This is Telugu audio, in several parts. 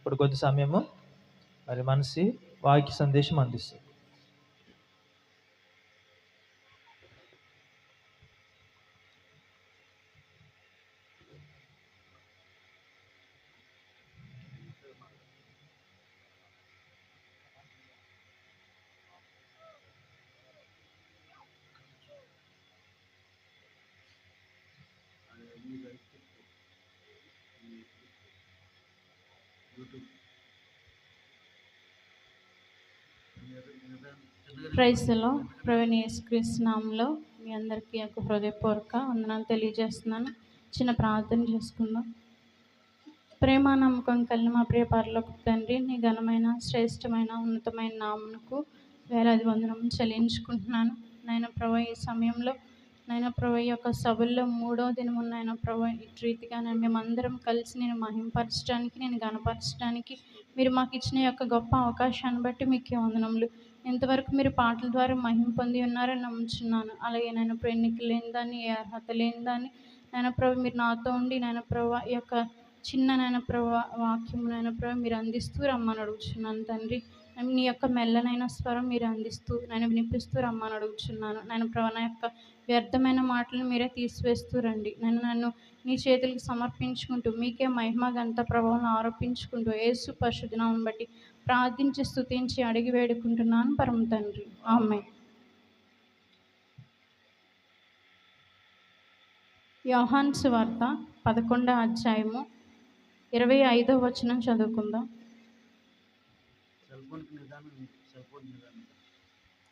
ఇప్పుడు కొద్ది సమయము మరి మనసి వాక్య సందేశం అందిస్తుంది. ప్రైజ్లో ప్రవీణ్ యేసుక్రీస్తునామంలో మీ అందరికీ యొక్క హృదయపూర్వక వందనాలు తెలియజేస్తున్నాను. చిన్న ప్రార్థన చేసుకుందాం. ప్రేమ నమ్మకం కలిగిన మా ప్రియ పరలోక తండ్రి నీ ఘనమైన శ్రేష్టమైన ఉన్నతమైన నామునకు వేలాది వందనం చెల్లించుకుంటున్నాను. నాయన ప్రభా ఈ సమయంలో నాయన ప్రభా యొక్క సభల్లో మూడో దినము నాయన ప్రభా ఇటు రీతిగా నేను మేమందరం కలిసి నేను మహింపరచడానికి నేను గణపరచడానికి మీరు మాకు ఇచ్చిన యొక్క గొప్ప అవకాశాన్ని బట్టి మీకు వందనములు ఇంతవరకు మీరు పాటల ద్వారా మహిమ పొంది ఉన్నారని నమ్ముచున్నాను. అలాగే నేను ఎన్నిక లేని దాన్ని ఏ అర్హత లేని దాన్ని నైనప్రభ ప్రభు మీరు నాతో ఉండి నైనప్రభ ప్రభు ఈ యొక్క చిన్న నాయన ప్రభు వాక్యం నాయన ప్రభు మీరు అందిస్తూ రమ్మని అడుగుచున్నాను తండ్రి. నీ యొక్క మెల్లనైన స్వరం మీరు అందిస్తూ నేను వినిపిస్తూ రమ్మని అడుగుచున్నాను. నేను ప్రభు నా యొక్క వ్యర్థమైన మాటలను మీరే తీసివేస్తూ రండి. నేను నన్ను నీ చేతులకు సమర్పించుకుంటూ మీకే మహిమ గంత ప్రభావం ఆరోపించుకుంటూ ఏసు పరిశుద్ధనామం బట్టి ప్రార్థించి స్థుతించి అడిగి వేడుకుంటున్నాను పరమ తండ్రి. ఆమె యోహాన్ సువార్త పదకొండో అధ్యాయము ఇరవై ఐదో వచనం చదువుకుందాం.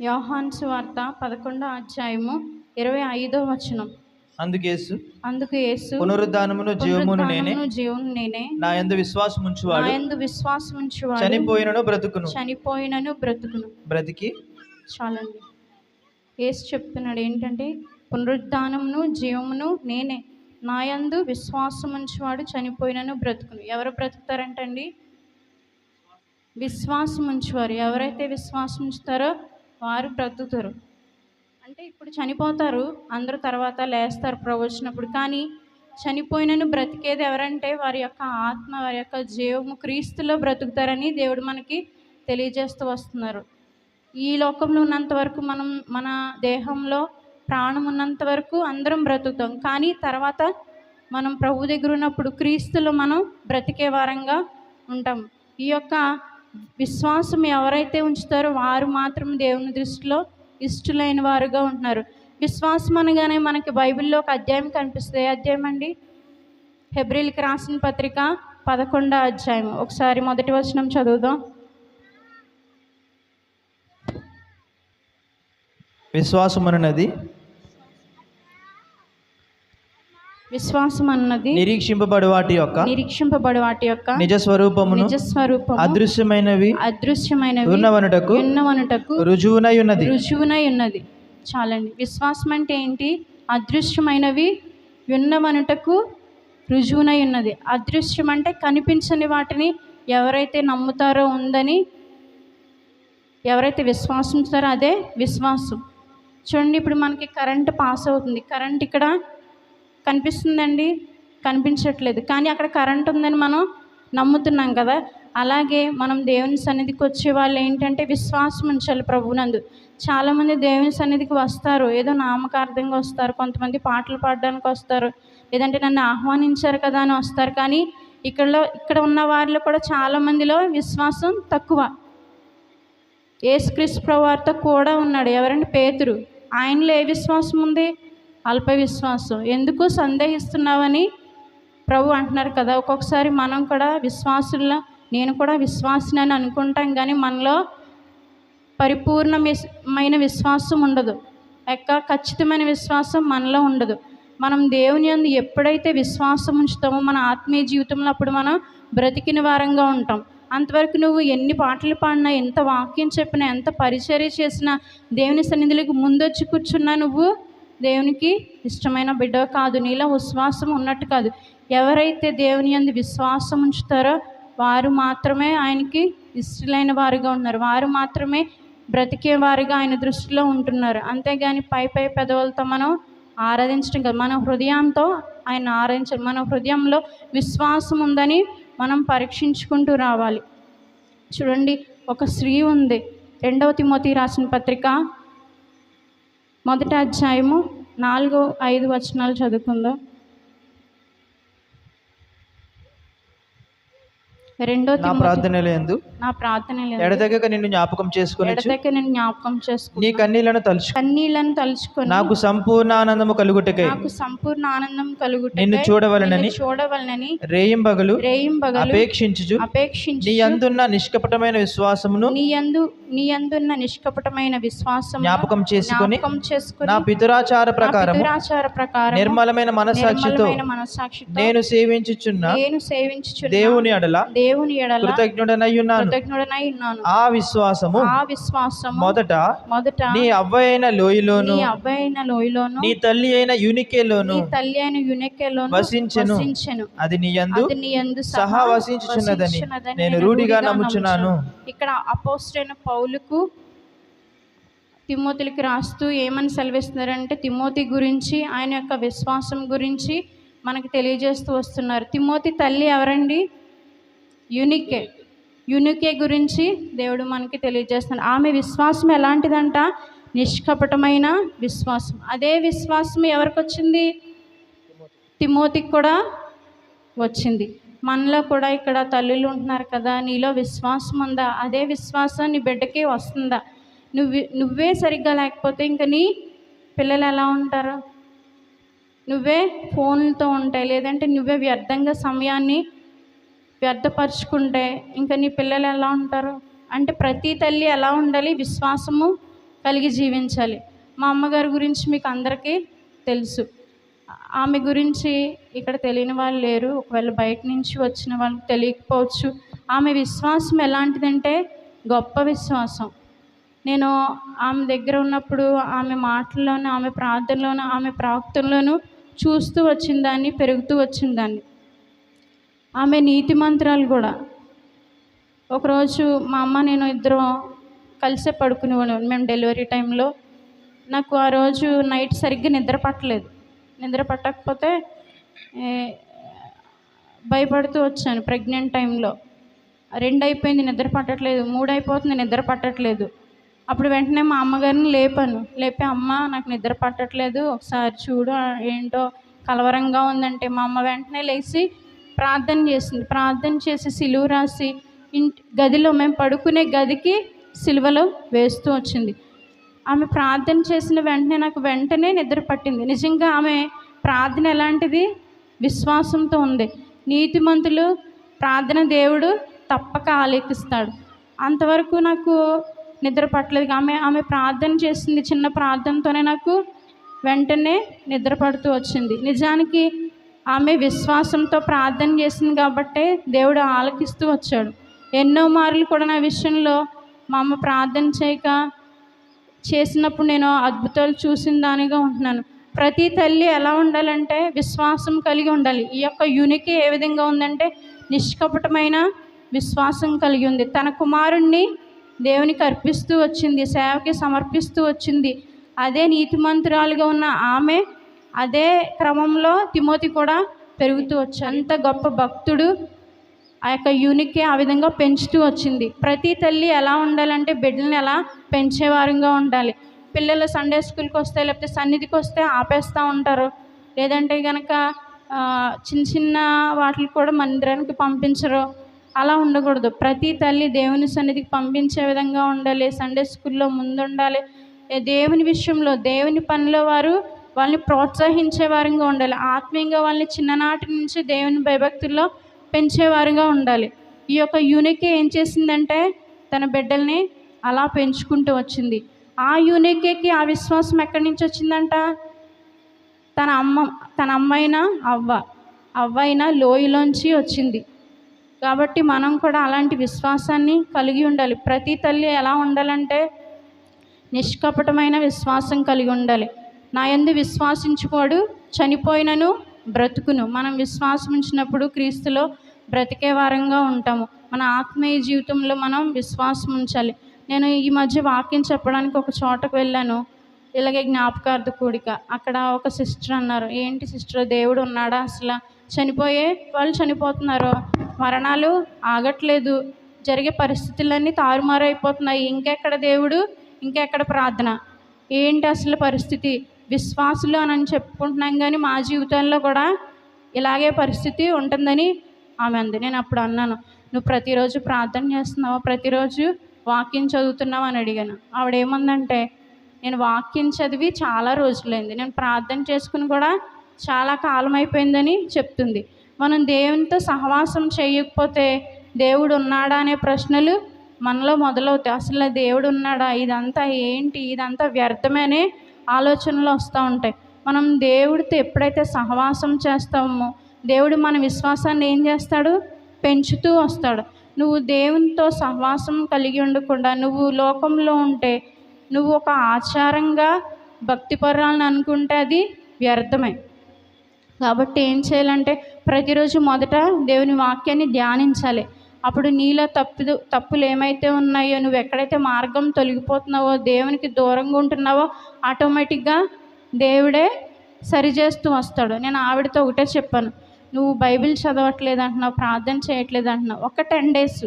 యోహాన్ సువార్త పదకొండో అధ్యాయము ఇరవై ఐదో వచనం. అందుకేసు అందుకు యేసు పునరుద్ధానమును జీవమును నేనే పునరుత్థానమును జీవము నేనే నా యందు విశ్వాసం ఉంచువాడు నాయందు విశ్వాసం ఉంచువాడు చనిపోయినను బ్రతుకును. చనిపోయినను బ్రతుకును. బ్రతికి చాలండి. యేసు చెప్తున్నాడు ఏంటంటే పునరుద్ధానమును జీవమును నేనే నాయందు విశ్వాసం ఉంచువాడు చనిపోయినను బ్రతుకును. ఎవరు బ్రతుకుతారంటండి? విశ్వాసం ఉంచువారు ఎవరైతే విశ్వాసం ఉంచుతారో వారు బ్రతుకుతారు. అంటే ఇప్పుడు చనిపోతారు అందరూ తర్వాత లేస్తారు ప్రవచనప్పుడు. కానీ చనిపోయినను బ్రతికేది ఎవరంటే వారి యొక్క ఆత్మ వారి యొక్క జీవము క్రీస్తులో బ్రతుకుతారని దేవుడు మనకి తెలియజేస్తూ వస్తున్నారు. ఈ లోకంలో ఉన్నంత వరకు మనం మన దేహంలో ప్రాణం ఉన్నంత వరకు అందరం బ్రతుకుతాం. కానీ తర్వాత మనం ప్రభు దగ్గర ఉన్నప్పుడు క్రీస్తులో మనం బ్రతికే వారంగా ఉంటాం. ఈ యొక్క విశ్వాసం ఎవరైతే ఉంచుతారో వారు మాత్రం దేవుని దృష్టిలో ఇష్టలైన వారుగా ఉంటున్నారు. విశ్వాసం అనగానే మనకి బైబిల్లో ఒక అధ్యాయం కనిపిస్తుంది. అధ్యాయం అండి? హెబ్రిల్కి రాసిన పత్రిక పదకొండో అధ్యాయం ఒకసారి మొదటి వచనం చదువుదాం. విశ్వాసమనున్నది విశ్వాసం అన్నది నిరీక్షింపబడు వాటి యొక్క నిరీక్షింపబడు వాటి యొక్క నిజ స్వరూపమును నిజ స్వరూపం అదృశ్యమైనవి అదృశ్యమైనవి ఉన్నవనుటకు ఉన్నవనుటకు రుజువునై ఉన్నది రుజువునై ఉన్నది చాలండి. విశ్వాసం అంటే ఏంటి? అదృశ్యమైనవి ఉన్నవనుటకు రుజువునై ఉన్నది అదృశ్యం అంటే కనిపించని వాటిని ఎవరైతే నమ్ముతారో ఉందని ఎవరైతే విశ్వాసం ఉంచుతారో అదే విశ్వాసం. చూడండి ఇప్పుడు మనకి కరెంట్ పాస్ అవుతుంది. కరెంట్ ఇక్కడ కనిపిస్తుందండి? కనిపించట్లేదు. కానీ అక్కడ కరెంట్ ఉందని మనం నమ్ముతున్నాం కదా? అలాగే మనం దేవుని సన్నిధికి వచ్చే వాళ్ళు ఏంటంటే విశ్వాసం ఉంచాలి ప్రభునందు. చాలామంది దేవుని సన్నిధికి వస్తారు. ఏదో నామకార్థంగా వస్తారు. కొంతమంది పాటలు పాడడానికి వస్తారు. లేదంటే నన్ను ఆహ్వానించారు కదా అని వస్తారు. కానీ ఇక్కడలో ఇక్కడ ఉన్న వారిలో కూడా చాలామందిలో విశ్వాసం తక్కువ. ఏసుక్రీస్తు ప్రవార్త కూడా ఉన్నాడు. ఎవరంటే పేతురు. ఆయనలో ఏ విశ్వాసం ఉంది? అల్ప విశ్వాసం ఎందుకు సందేహిస్తున్నావని ప్రభు అంటున్నారు కదా. ఒక్కొక్కసారి మనం కూడా విశ్వాసుల్లో నేను కూడా విశ్వాసినని అనుకుంటాం కానీ మనలో పరిపూర్ణమైన విశ్వాసం ఉండదు. యొక్క ఖచ్చితమైన విశ్వాసం మనలో ఉండదు. మనం దేవుని అందు ఎప్పుడైతే విశ్వాసం ఉంచుతామో మన ఆత్మీయ జీవితంలో అప్పుడు మనం బ్రతికిన వారంగా ఉంటాం. అంతవరకు నువ్వు ఎన్ని పాటలు పాడినా ఎంత వాక్యం చెప్పినా ఎంత పరిచర్య చేసినా దేవుని సన్నిధిలోకి ముందొచ్చి కూర్చున్నా నువ్వు దేవునికి ఇష్టమైన బిడ్డ కాదు. నీలో విశ్వాసం ఉన్నట్టు కాదు. ఎవరైతే దేవుని యందు విశ్వాసం ఉంచుతారో వారు మాత్రమే ఆయనకి ఇష్టలైన వారుగా ఉన్నారు. వారు మాత్రమే బ్రతికే వారిగా ఆయన దృష్టిలో ఉంటున్నారు. అంతేగాని పై పై పెదవులతో మనం ఆరాధించడం కాదు. మన హృదయంతో ఆయన ఆరాధించాలి మన హృదయంలో విశ్వాసం ఉందని మనం పరీక్షించుకుంటూ రావాలి. చూడండి ఒక స్త్రీ ఉంది. రెండవ తిమోతి రాసిన పత్రిక మొదటి అధ్యాయము నాలుగు ఐదు వచనాలు చదువుకుందాం. రెండో నా ప్రార్థనలు ఎందు? నా ప్రార్థన ఎడతెగక నిన్ను జ్ఞాపకం చేసుకుని ఎడతెక్క నేను జ్ఞాపకం నీ చేసుకుని కన్నీళ్ళను తలుచు. కన్నీళ్ళను తలుచుకొని. నాకు సంపూర్ణ ఆనందము కలుగుటకై. నాకు సంపూర్ణ ఆనందం కలుగుట నిన్ను చూడవలనని చూడవలనని రేయింబగలు రేయింబగలు అపేక్షించుచు. అపేక్షించి నీ అందున్న నిష్కపటమైన విశ్వాసమును నీ యందు నీ యందున్న నిష్కపటమైన విశ్వాసం జ్ఞాపకం చేసుకొని జ్ఞాపకం చేసుకుని నా పితురాచార నా ప్రకారం పితృరాచార ప్రకారం నిర్మలమైన మనస్సాక్షితో నిర్మలమైన మనస్సాక్షితో నేను సేవించుచున్న నేను సేవించుచున్న దేవుని అడల దేవుని ఎడల కృతజ్ఞుడనయ్యున్నాను కృతజ్ఞుడనై ఉన్నాను. ఆ విశ్వాసము ఆ విశ్వాసము మొదట మొదట నీ అవ్వయైన లోయలోను నీ అబ్బాయిన లోయలోను నీ తల్లి అయిన యూనికేలోను నీ తల్లి అయిన యునెకెలోను వసించెను. వసించెను. అది నీ యందు అది నీ యందు సహా వసించుచున్నదని నేను రూఢిగా నమ్ముచున్నాను. ఇక్కడ అపోస్టైన పౌలుకు తిమోతికి రాస్తూ ఏమని సెలవిస్తున్నారంటే తిమోతి గురించి ఆయన యొక్క విశ్వాసం గురించి మనకి తెలియజేస్తూ వస్తున్నారు. తిమోతి తల్లి ఎవరండి? యునికే. యునికే గురించి దేవుడు మనకి తెలియజేస్తున్నాడు ఆమె విశ్వాసం ఎలాంటిదంట? నిష్కపటమైన విశ్వాసం. అదే విశ్వాసం ఎవరికి వచ్చింది? తిమోతికి కూడా వచ్చింది. మనలో కూడా ఇక్కడ తల్లులు ఉంటున్నారు కదా నీలో విశ్వాసం ఉందా? అదే విశ్వాసం నీ బిడ్డకి వస్తుందా? నువ్వు నువ్వే సరిగ్గా లేకపోతే ఇంకా నీ పిల్లలు ఎలా ఉంటారు? నువ్వే ఫోన్లతో ఉంటాయి. లేదంటే నువ్వే వ్యర్థంగా సమయాన్ని వ్యర్థపరుచుకుంటే ఇంకా నీ పిల్లలు ఎలా ఉంటారు? అంటే ప్రతి తల్లి ఎలా ఉండాలి? విశ్వాసము కలిగి జీవించాలి. మా అమ్మగారి గురించి మీకు అందరికీ తెలుసు. ఆమె గురించి ఇక్కడ తెలియని వాళ్ళు లేరు. ఒకవేళ బయట నుంచి వచ్చిన వాళ్ళకి తెలియకపోవచ్చు. ఆమె విశ్వాసం ఎలాంటిదంటే గొప్ప విశ్వాసం. నేను ఆమె దగ్గర ఉన్నప్పుడు ఆమె మాటల్లోనూ ఆమె ప్రార్థనలోనూ ఆమె ప్రాప్తంలోనూ చూస్తూ వచ్చిందాన్ని పెరుగుతూ వచ్చిందాన్ని ఆమె నీతి మంత్రాలు కూడా. ఒకరోజు మా అమ్మ నేను ఇద్దరం కలిసే పడుకునేవాళ్ళం. మేము డెలివరీ టైంలో. నాకు ఆ రోజు నైట్ సరిగ్గా నిద్ర పట్టలేదు. నిద్ర పట్టకపోతే భయపడుతూ వచ్చాను ప్రెగ్నెంట్ టైంలో. రెండు అయిపోయింది నిద్ర పట్టట్లేదు. మూడు అయిపోతుంది నిద్ర పట్టట్లేదు. అప్పుడు వెంటనే మా అమ్మగారిని లేపాను. లేపి అమ్మ నాకు నిద్ర పట్టట్లేదు. ఒకసారి చూడు ఏంటో కలవరంగా ఉందంటే. మా అమ్మ వెంటనే లేచి ప్రార్థన చేసింది ప్రార్థన చేసి సిలువ రాసి ఇంటి గదిలో మేము పడుకునే గదికి సిలువలో వేస్తూ వచ్చింది. ఆమె ప్రార్థన చేసిన వెంటనే నాకు వెంటనే నిద్ర పట్టింది. నిజంగా ఆమె ప్రార్థన ఎలాంటిది? విశ్వాసంతో ఉంది. నీతిమంతులు ప్రార్థన దేవుడు తప్పక ఆలేకిస్తాడు. అంతవరకు నాకు నిద్ర పట్టలేదు. ఆమె ఆమె ప్రార్థన చేసింది చిన్న ప్రార్థనతోనే నాకు వెంటనే నిద్ర పడుతూ వచ్చింది. నిజానికి ఆమె విశ్వాసంతో ప్రార్థన చేసింది కాబట్టే దేవుడు ఆలకిస్తూ వచ్చాడు. ఎన్నో మార్లు కూడా నా విషయంలో మా అమ్మ ప్రార్థన చేయక చేసినప్పుడు నేను అద్భుతాలు చూసిన దానిగా ఉంటున్నాను. ప్రతి తల్లి ఎలా ఉండాలంటే విశ్వాసం కలిగి ఉండాలి. ఈ యొక్క యూనికి ఏ విధంగా ఉందంటే నిష్కపటమైన విశ్వాసం కలిగి ఉంది. తన కుమారుణ్ణి దేవునికి అర్పిస్తూ వచ్చింది సేవకి సమర్పిస్తూ వచ్చింది. అదే నీతిమంతురాలుగా ఉన్న ఆమె అదే క్రమంలో తిమోతి కూడా పెరుగుతూ వచ్చాడు అంత గొప్ప భక్తుడు ఆ యొక్క యూనిక్కి ఆ విధంగా పెంచుతూ వచ్చింది. ప్రతి తల్లి ఎలా ఉండాలంటే బిడ్డల్ని ఎలా పెంచేవారంగా ఉండాలి. పిల్లలు సండే స్కూల్కి వస్తే లేకపోతే సన్నిధికి వస్తే ఆపేస్తూ ఉంటారు. లేదంటే కనుక చిన్న చిన్న వాటికి కూడా మందిరానికి పంపించరు. అలా ఉండకూడదు. ప్రతి తల్లి దేవుని సన్నిధికి పంపించే విధంగా ఉండాలి. సండే స్కూల్లో ముందుండాలి. ఉండాలి దేవుని విషయంలో దేవుని పనిలో వారు వాళ్ళని ప్రోత్సహించే వారంగా ఉండాలి. ఆత్మీయంగా వాళ్ళని చిన్ననాటి నుంచి దేవుని భయభక్తుల్లో పెంచేవారుగా ఉండాలి. ఈ యొక్క యూనిక్ ఏం చేసిందంటే తన బిడ్డల్ని అలా పెంచుకుంటూ వచ్చింది. ఆ యూనికేకి ఆ విశ్వాసం ఎక్కడి నుంచి వచ్చిందంట? తన అమ్మ తన అమ్మైన అవ్వ అవ్వ లోయలోంచి వచ్చింది. కాబట్టి మనం కూడా అలాంటి విశ్వాసాన్ని కలిగి ఉండాలి. ప్రతి తల్లి ఎలా ఉండాలంటే నిష్కపటమైన విశ్వాసం కలిగి ఉండాలి. నా ఎందు విశ్వాసించుకోడు చనిపోయినను బ్రతుకును. మనం విశ్వాసం ఉంచినప్పుడు క్రీస్తులో బ్రతికే వారంగా ఉంటాము. మన ఆత్మీయ జీవితంలో మనం విశ్వాసం ఉంచాలి. నేను ఈ మధ్య వాక్యం చెప్పడానికి ఒక చోటకు వెళ్ళాను. ఇలాగే జ్ఞాపకార్థ కూడిక. అక్కడ ఒక సిస్టర్ అన్నారు ఏంటి సిస్టర్? దేవుడు ఉన్నాడా? అసలు చనిపోయే వాళ్ళు చనిపోతున్నారు? మరణాలు ఆగట్లేదు. జరిగే పరిస్థితులన్నీ తారుమారైపోతున్నాయి. ఇంకెక్కడ దేవుడు? ఇంకెక్కడ ప్రార్థన? ఏంటి అసలు పరిస్థితి? విశ్వాసులు అని చెప్పుకుంటున్నాం కానీ మా జీవితంలో కూడా ఇలాగే పరిస్థితి ఉంటుందని ఆమె అంది. నేను అప్పుడు అన్నాను నువ్వు ప్రతిరోజు ప్రార్థన చేస్తున్నావా? ప్రతిరోజు వాక్యం చదువుతున్నావా? అని అడిగాను. ఆవిడ ఏమందంటే నేను వాక్యం చదివి చాలా రోజులైంది. నేను ప్రార్థన చేసుకుని కూడా చాలా కాలం అయిపోయిందని చెప్తుంది. మనం దేవునితో సహవాసం చేయకపోతే దేవుడు ఉన్నాడా అనే ప్రశ్నలు మనలో మొదలవుతాయి. అసలు దేవుడు ఉన్నాడా ఇదంతా ఏంటి? ఇదంతా వ్యర్థమనే ఆలోచనలు వస్తూ ఉంటాయి. మనం దేవుడితో ఎప్పుడైతే సహవాసం చేస్తామో దేవుడు మన విశ్వాసాన్ని ఏం చేస్తాడు? పెంచుతూ వస్తాడు. నువ్వు దేవునితో సహవాసం కలిగి ఉండకుండా నువ్వు లోకంలో ఉంటే నువ్వు ఒక ఆచారంగా భక్తిపరాలను అనుకుంటే అది వ్యర్థమే. కాబట్టి ఏం చేయాలంటే ప్రతిరోజు మొదట దేవుని వాక్యాన్ని ధ్యానించాలి. అప్పుడు నీలో తప్పు తప్పులు ఏమైతే ఉన్నాయో నువ్వు ఎక్కడైతే మార్గం తొలగిపోతున్నావో దేవునికి దూరంగా ఉంటున్నావో ఆటోమేటిక్గా దేవుడే సరిచేస్తూ వస్తాడు. నేను ఆవిడతో ఒకటే చెప్పాను. నువ్వు బైబిల్ చదవట్లేదు అంటున్నావు ప్రార్థన చేయట్లేదు అంటున్నావు. ఒక టెన్ డేస్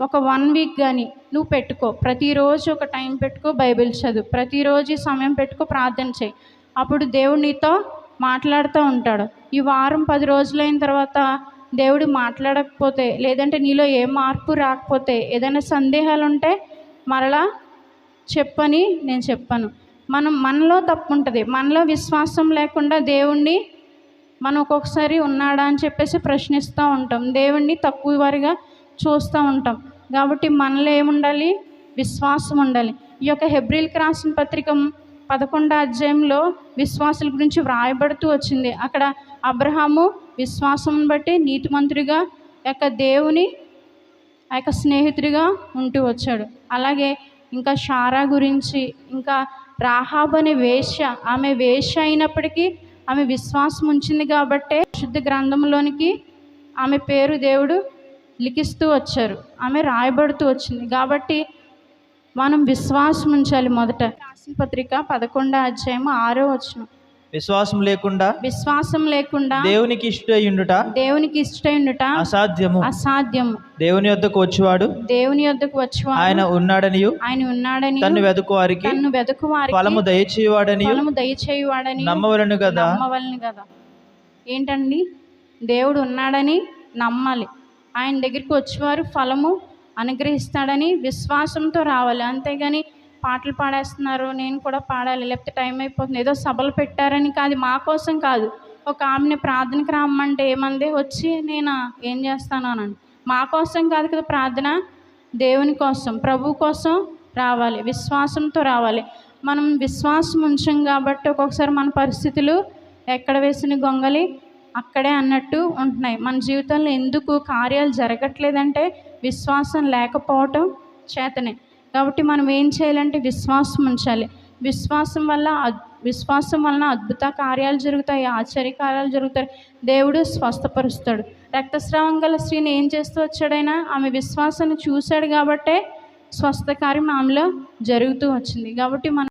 ఒక వన్ వీక్ కానీ నువ్వు పెట్టుకో. ప్రతిరోజు ఒక టైం పెట్టుకో బైబిల్ చదువు. ప్రతిరోజు సమయం పెట్టుకో ప్రార్థన చేయి. అప్పుడు దేవుడు నీతో మాట్లాడుతూ ఉంటాడు. ఈ వారం పది రోజులైన తర్వాత దేవుడు మాట్లాడకపోతే లేదంటే నీలో ఏ మార్పు రాకపోతే ఏదైనా సందేహాలు ఉంటే మరలా చెప్పని నేను చెప్పాను. మనం మనలో తప్పు ఉంటుంది మనలో విశ్వాసం లేకుండా దేవుణ్ణి మనం ఒక్కొక్కసారి ఉన్నాడా అని చెప్పేసి ప్రశ్నిస్తూ ఉంటాం. దేవుణ్ణి తక్కువ వారిగా చూస్తూ ఉంటాం. కాబట్టి మనలో ఏముండాలి? విశ్వాసం ఉండాలి. ఈ యొక్క హెబ్రిల్కి రాసిన పత్రిక పదకొండో అధ్యాయంలో విశ్వాసుల గురించి వ్రాయబడుతూ వచ్చింది. అక్కడ అబ్రహాము విశ్వాసం బట్టి నీతిమంతుడిగా యొక్క దేవుని ఆ యొక్క స్నేహితుడిగా ఉంటూ వచ్చాడు. అలాగే ఇంకా షారా గురించి ఇంకా రాహాబ్ అనే వేష ఆమె వేష అయినప్పటికీ ఆమె విశ్వాసం ఉంచింది కాబట్టే శుద్ధ గ్రంథంలోనికి ఆమె పేరు దేవుడు లిఖిస్తూ వచ్చారు. ఆమె రాయబడుతూ వచ్చింది. కాబట్టి మనం విశ్వాసం ఉంచాలి మొదట. రాసిన పత్రిక పదకొండో అధ్యాయం ఆరో వచ్చినాం విశ్వాసం లేకుండా విశ్వాసం లేకుండా దేవునికి ఇష్టయుండుట దేవునికి ఇష్టమైనట అసాధ్యము. అసాధ్యము. దేవుని యొద్దకు వచ్చేవాడు దేవుని యొద్దకు వచ్చి ఆయన ఉన్నాడనియు ఆయన ఉన్నాడని తన్ను వెతుకు వారికి తన్ను వెతుకు వారికి ఫలము దయచేవాడనియు ఫలము దయచేయువాడని నమ్మవలను కదా నమ్మవలని కదా ఏంటండి? దేవుడు ఉన్నాడని నమ్మాలి. ఆయన దగ్గరికి వచ్చేవారు ఫలము అనుగ్రహిస్తాడని విశ్వాసంతో రావాలి. అంతేగాని పాటలు పాడేస్తున్నారు నేను కూడా పాడాలి. లేకపోతే టైం అయిపోతుంది. ఏదో సభలు పెట్టారని కాదు మా కోసం కాదు. ఒక ఆమెని ప్రార్థనకి రమ్మంటే ఏమంది వచ్చి నేను ఏం చేస్తాను? అని మా కోసం కాదు కదా ప్రార్థన దేవుని కోసం ప్రభు కోసం రావాలి విశ్వాసంతో రావాలి. మనం విశ్వాసం ఉంచం కాబట్టి ఒక్కొక్కసారి మన పరిస్థితులు ఎక్కడ వేసిన గొంగలి అక్కడే అన్నట్టు ఉంటున్నాయి. మన జీవితంలో ఎందుకు కార్యాలు జరగట్లేదంటే విశ్వాసం లేకపోవటం చేతనే. కాబట్టి మనం ఏం చేయాలంటే విశ్వాసం ఉంచాలి. విశ్వాసం వల్ల అద్- విశ్వాసం వలన అద్భుత కార్యాలు జరుగుతాయి ఆశ్చర్య కార్యాలు జరుగుతాయి. దేవుడు స్వస్థపరుస్తాడు. రక్తస్రావం గల స్త్రీని ఏం చేస్తూ వచ్చాడైనా ఆమె విశ్వాసాన్ని చూశాడు కాబట్టే స్వస్థ కార్యం ఆమెలో జరుగుతూ వచ్చింది. కాబట్టి మనం